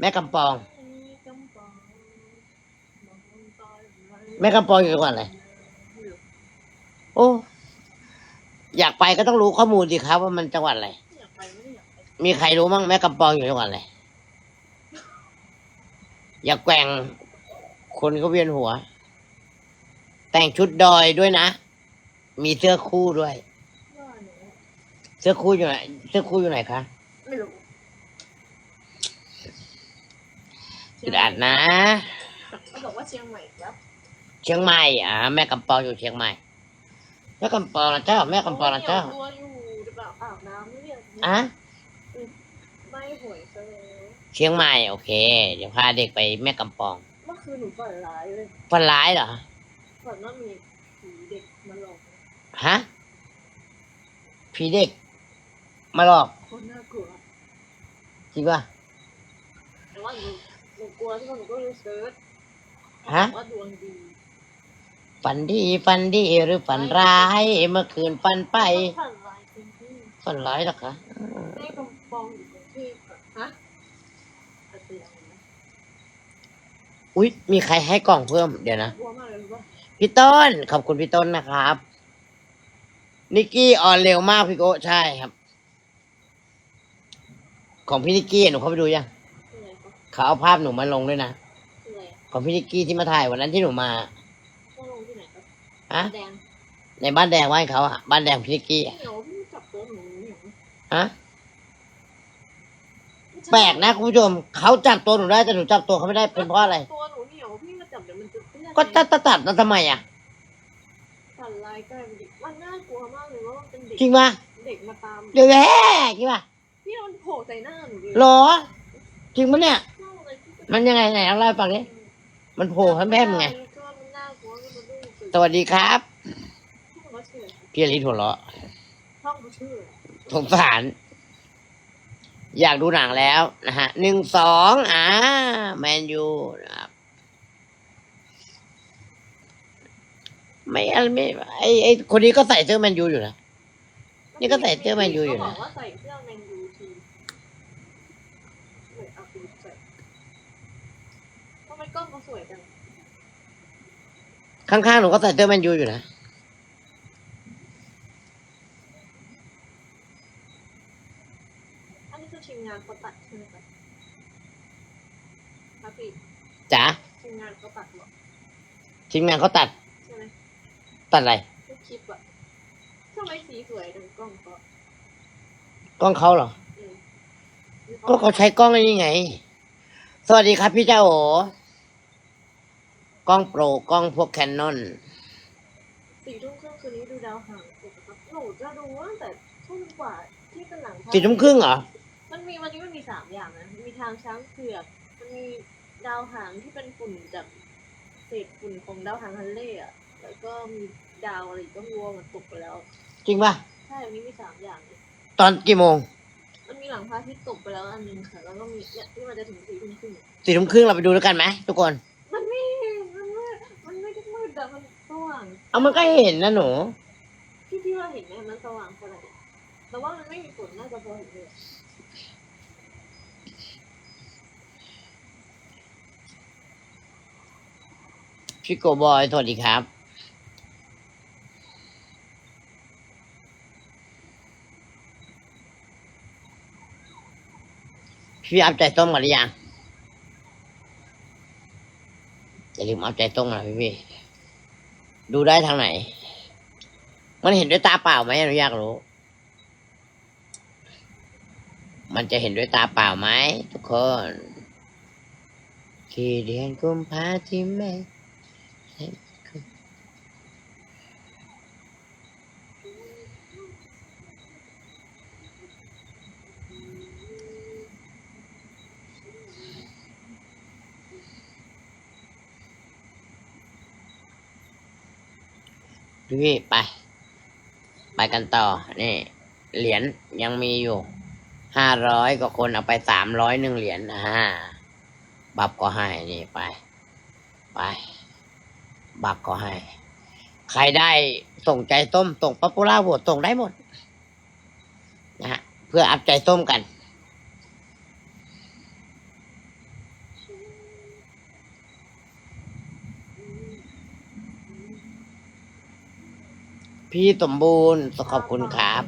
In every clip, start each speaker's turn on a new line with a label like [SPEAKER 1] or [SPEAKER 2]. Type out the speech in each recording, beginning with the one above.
[SPEAKER 1] แม่กำปอง
[SPEAKER 2] มีกำปองมองตายไว้
[SPEAKER 1] แม่กำปองอยู่จังหวัดอะไรโอ้อยากไปก็ต้องรู้ข้อมูลสิครับ ว่ามันจังหวัดอะไร
[SPEAKER 2] อยากไปไม่ได้อยากไป
[SPEAKER 1] มีใครรู้มั่งแม่กำปองอยู่จังหวัดอะไรอย่าแกว่งคนก็เวียนหัว แต่งชุดดอยด้วยนะ มีเสื้อคู่ด้วย
[SPEAKER 2] ว่าหนู
[SPEAKER 1] เสื้อคู่อยู่ไหนเสื้อคู่อยู่ไหนคะ
[SPEAKER 2] ไม่รู้
[SPEAKER 1] อึดอัดนะ
[SPEAKER 2] เขาบอกว่าเชียงใหม่ครับ
[SPEAKER 1] เชียงใหม่อ่าแม่กำปองอยู่เชียงใหม่แม่กำปองนะเจ้า แม่กำปองนะเจ้า
[SPEAKER 2] ตัวอยู่หรือเปล่าอาบน้ำไม่เรียก
[SPEAKER 1] อะ
[SPEAKER 2] ไม่หวยซะแล้ว
[SPEAKER 1] เชียงใหม่โอเค เดี๋ยวพาเด็กไปแม่กำปอง
[SPEAKER 2] เมื่อคืนหนูฝันร้ายเลย
[SPEAKER 1] ฝันร้ายเหรอ
[SPEAKER 2] ฝันว่ามีผีเด็กมาหลอก
[SPEAKER 1] ฮะผีเด็ก มาหลอก
[SPEAKER 2] คนน่ากลัว
[SPEAKER 1] จริงป่ะ
[SPEAKER 2] แต่ว่าหนูหนู กลัวที่ว่าหนูก็เลยเซิร์ช
[SPEAKER 1] ฮะ
[SPEAKER 2] ว่าดวงดี
[SPEAKER 1] ฝันดีฝันดีหรือฝันร้ายเมื่อคืนฝันไป
[SPEAKER 2] ฝันร้ายจริงที่
[SPEAKER 1] ฝันร้ายเหรอคะ
[SPEAKER 2] แม่กำปองอยู่กรุงเทพอะฮะอาจจะยังไงนะ
[SPEAKER 1] อุ๊ย มีใครให้กล่องเพิ่มเดี๋ยวนะ
[SPEAKER 2] กลัวมากเลยรู้ป่ะ
[SPEAKER 1] พี่ต้น ขอบคุณพี่ต้นนะครับ นิกกี้ออนเร็วมากพี่โกะใช่ครับ ของพี่นิกกี้หนูเข้าไปดูยัง
[SPEAKER 2] คืออะไรก็
[SPEAKER 1] เขาเอาภาพหนูมาลงด้วยนะ
[SPEAKER 2] คืออะไรอะ
[SPEAKER 1] ของพี่นิกกี้ที่มาถ่ายวันนั้นที่หนูมา
[SPEAKER 2] ต้องลงที่ไหนก็
[SPEAKER 1] ฮะ
[SPEAKER 2] แดง
[SPEAKER 1] ในบ้านแดงบ้านเขาอะบ้านแดงพี่นิกกี้
[SPEAKER 2] เห
[SPEAKER 1] อะ
[SPEAKER 2] นียวพี่จับตัวหนูเหนียว
[SPEAKER 1] ฮะ แปลกนะคุณผู้ชมเขาจับตัวหนูได้แต่หนูจับตัวเขาไม่ได้เป็นเพราะอะไร
[SPEAKER 2] ตัวหนูเหนียวพี่มาจับเดี๋ยวมันจะเปื้อน
[SPEAKER 1] ก็ตัดตัดตัดแล้วทำไมอะ
[SPEAKER 2] ฝันร้ายใกล้เป็นเด็กมันน่ากลัวมากเลยว่ามันเป็นเด็ก
[SPEAKER 1] จริงปะ
[SPEAKER 2] เด็กมาตาม
[SPEAKER 1] เดี๋ยวแย่จริงปะ
[SPEAKER 2] พี่มันโผล่ใส่หน้าหนูเลย
[SPEAKER 1] หรอจริงปะเนี่ย มันยังไงไหนเล่าให้ฟังดิมันโผล่แพร่ๆไง
[SPEAKER 2] ก็มันน่ากลัวมันดูสึก
[SPEAKER 1] สวัสดีครับ
[SPEAKER 2] เขาชื่ออะไร
[SPEAKER 1] พี่อลิหัวเราะ
[SPEAKER 2] ห้อท่ออะไร
[SPEAKER 1] สงสาร อยากดูหนังแล้วนะฮะหนึ่งสองอ่าแมนยูนะครับไม่อะไรไม่ไอไอคนนี้ก็ใส่เสื้อแมนยูอยู่นะนี่ก็ใส่เสื้อแมนยูอยู่นะ
[SPEAKER 2] เขาบอกว่าใส่เสื้อแมนยูทีเหมือนเอาไปใส่ทำไม กล้องเขาสวยจัง
[SPEAKER 1] ข้างๆ หนูก็ใส่เสื้อแมนยูอยู่นะ
[SPEAKER 2] อันนี้คือทีมงานเขาตัดใช่ไหมคะครับพี่
[SPEAKER 1] จ๋า
[SPEAKER 2] ทีมงานเขาตัดเหรอ
[SPEAKER 1] ทีมงานเขาตัด
[SPEAKER 2] ใช่ไหม
[SPEAKER 1] ตัดอะไร
[SPEAKER 2] ทุกคลิปอะทำไมสีสวยจังกล้องเขา
[SPEAKER 1] กล้องเขาเหรอ
[SPEAKER 2] เออ
[SPEAKER 1] ก็เขาใช้กล้องอันนี้ไง สวัสดีครับพี่เจ้าโอ กล้องโปรกล้องพวกแคนนอน
[SPEAKER 2] สี่ทุ่มครึ่งคืนนี้ดูดาวหางปกติหนูจะดูตั้งแต่ทุ่มกว่าที่เป็นหนังไทย
[SPEAKER 1] สี่ทุ่มครึ่งเหรอ
[SPEAKER 2] มันมีวันนี้มันมีสามอย่างนะมีทางช้างเผือกมันมีดาวหางที่เป็นฝุ่นจากเศษฝุ่นของดาวหางฮันเล่อะแล้วก็มีดาวอะไรอีกก็วัวมันตกไปแล้ว
[SPEAKER 1] จริงป่ะ
[SPEAKER 2] ใช่วันนี้มีสามอย่างเลย
[SPEAKER 1] ตอนกี่โมง
[SPEAKER 2] มันมีหลังพระอาทิตย์ตกไปแล้วอันหนึงค่ะ แล้วก็มีเนี่ยที่มันจะถึงสี่ทุ่มครึ่ง
[SPEAKER 1] สี่ทุ่มครึ่งเราไปดูด้วยกันไหมทุกคน
[SPEAKER 2] มันไม่มันไม่มันไม่ได้มืดแต่มันส ว่าง
[SPEAKER 1] เอามันก็เห็นนะหนู
[SPEAKER 2] พี่พี่ว่าเห็นไหมมันสว่างขนาดไหนแต่ว่ามันไม่มีฝนน่าจะพอเห็นเลย
[SPEAKER 1] พี่โกบอยสวัสดีครับ พี่อัพใจต้มกันหรือยังอย่าลืมเอาใจต้มนะพี่พี่ ดูได้ทางไหน มันเห็นด้วยตาเปล่าไหมหนูอยากรู้ มันจะเห็นด้วยตาเปล่าไหมทุกคนกี่เดือนกุมภาที่ไม่ พี่ไป ไปกันต่อ นี่ เหรียญยังมีอยู่ห้าร้อยกว่าคนเอาไปสามร้อยหนึ่งเหรียญอ่าบับก็ให้นี่ไป ไป บับก็ให้ ใครได้ส่งใจต้มส่งป๊อปปูล่าโหวตส่งได้หมดนะฮะเพื่ออัพใจต้มกัน พี่สมบูรณ์ขอบคุณครับ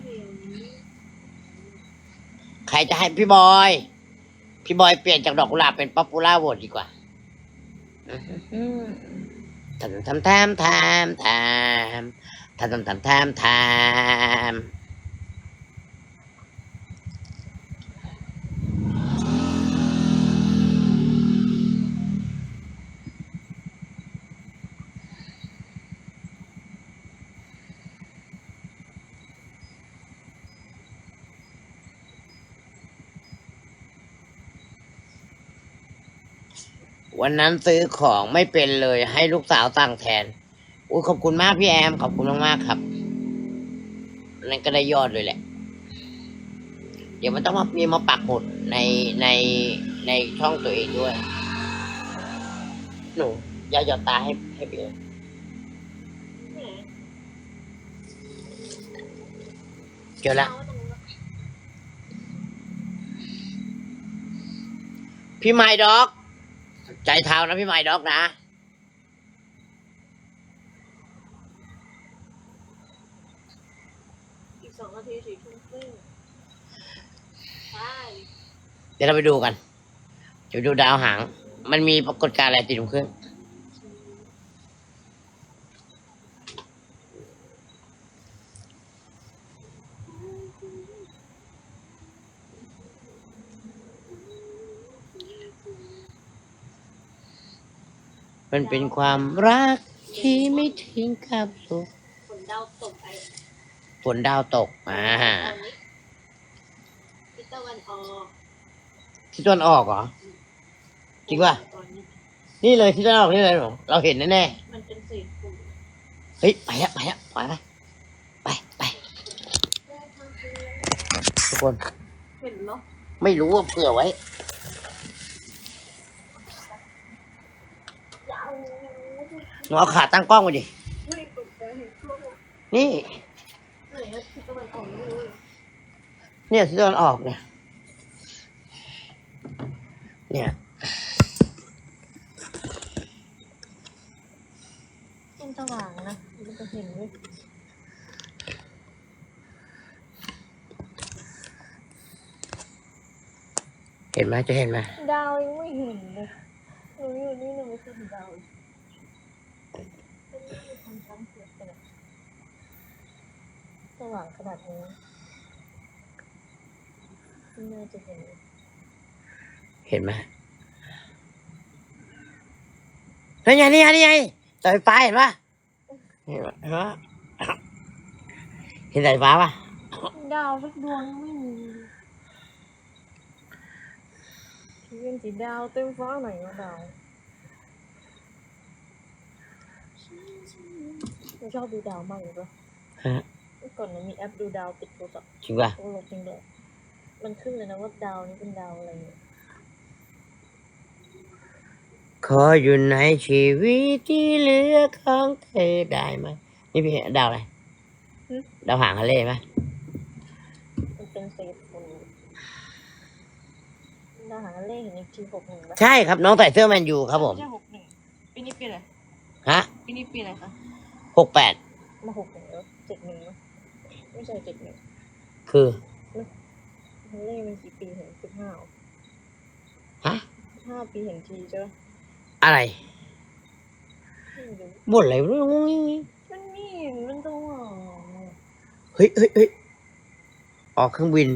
[SPEAKER 1] ใครจะให้พี่บอย พี่บอยเปลี่ยนจากดอกกุหลาบเป็นป๊อปปูล่าโหวตดีกว่าทำทำทำทำทำทำทำทำทำทำ วันนั้นซื้อของไม่เป็นเลยให้ลูกสาวสั่งแทนอุ้ยขอบคุณมากพี่แอม ขอบคุณมากๆครับนั่นก็ได้ยอดเลยแหละ เดี๋ยวมันต้องมามีมาปักหมุดในในในช่องตัวเองด้วย หนูอย่าหยอดตาให้ให้พี่เลยเจอละพี่ไมด็อก ใจเท้านะพี่ไมด็อกนะ
[SPEAKER 2] อีกสองนาทีสี่ทุ่มครึ่งใช่
[SPEAKER 1] เดี๋ยวเราไปดูกันจะไปดูดาวหาง มันมีปรากฏการณ์อะไรติดขึ้นง มันเป็นความรักที่ไม่ทิ้งกับสุข
[SPEAKER 2] ฝนดาวตกไอ้
[SPEAKER 1] ฝนดาวตกอ่า
[SPEAKER 2] ตอนนี้ทิศตะวันออก
[SPEAKER 1] ทิศตะวันออกเหรอจริงป่ะ
[SPEAKER 2] ตอนนี้
[SPEAKER 1] นี่เลยทิศตะวันออกนี่เลยเหรอเราเห็นแน่
[SPEAKER 2] มันเป็นเศษฝุ่น
[SPEAKER 1] ๆเฮ้ยไปแล้วไปแล้วปล่อยไปไปไปทุกคน
[SPEAKER 2] เห็นเหรอ
[SPEAKER 1] ไม่รู้ว่าเผื่อไว้
[SPEAKER 2] ยาว
[SPEAKER 1] หนูเอาขาตั้งกล้องมาดิ
[SPEAKER 2] ไม่ตกใจเห็นช่วง
[SPEAKER 1] นี่
[SPEAKER 2] ไหนอะทิศตะวันออกไม่รู้เลย
[SPEAKER 1] เนี่ยทิศตะวันออกเนี่ย เนี่ย
[SPEAKER 2] มันสว่างนะมันจะเห็นเว้ย
[SPEAKER 1] เห็นไหมจะเห็นไหม
[SPEAKER 2] ดาวยังไม่เห็นเลยหนูอยู่นี่หนูไม่เคยเห็นดาวเลยเป็นที่ทำช้างเผือกไปเลย สว่างขนาดนี้ไม่น่าจะเห็นเลย
[SPEAKER 1] เห็นไหมนี่ไงนี่ไงนี่ไงสายไฟฟ้าเห็นปะเห็นปะเห็นปะเห็นสายฟ้าปะ
[SPEAKER 2] ดาวสักดวงไม่มีเป็นสีดาวเต็มฟ้าไหนวะดาวเราชอบดูดาวมากเลยปะ
[SPEAKER 1] ฮะ
[SPEAKER 2] เมื่อ ก่อนมันมีแอปดูดาวติดโทรศัพท์
[SPEAKER 1] จริงปะ
[SPEAKER 2] โอ้โหจริงเลยมันขึ้นเลยนะว่าดาวนี้เป็นดาวอะไรเนี่ย
[SPEAKER 1] ขออยู่ในชีวิตที่เหลือของเธอได้ไหมนี่พี่ดาวอะไรดาวหางทะเลไหม
[SPEAKER 2] มันเป็นเศษฝุ่นดาวหางเลขเห็นอีกทีหกหนึ่งปะ
[SPEAKER 1] ใช่ครับน้องใส่เสื้อแมนยูครับผม
[SPEAKER 2] ไม่ใช่หกหนึ่งปีนี้ปีอะไร
[SPEAKER 1] ฮะ
[SPEAKER 2] ปีนี้ปีอะไรคะ
[SPEAKER 1] หกแปด
[SPEAKER 2] มาหกหนึ่งแล้วเจ็ดหนึ่งมั้ย ไม่ใช่เจ็ดหนึ่ง
[SPEAKER 1] คือ
[SPEAKER 2] ฮางเลขมันกี่ปีเห็นสิบห้า
[SPEAKER 1] ฮะ
[SPEAKER 2] ห้าปีเห็นทีใช่ปะ
[SPEAKER 1] อะไร
[SPEAKER 2] ไม่รู้
[SPEAKER 1] บ่นอะไรไม่รู้
[SPEAKER 2] มันมีเห็นมันตัว
[SPEAKER 1] เฮ้ยเฮ้ยเฮ้ยออกเครื่องบิน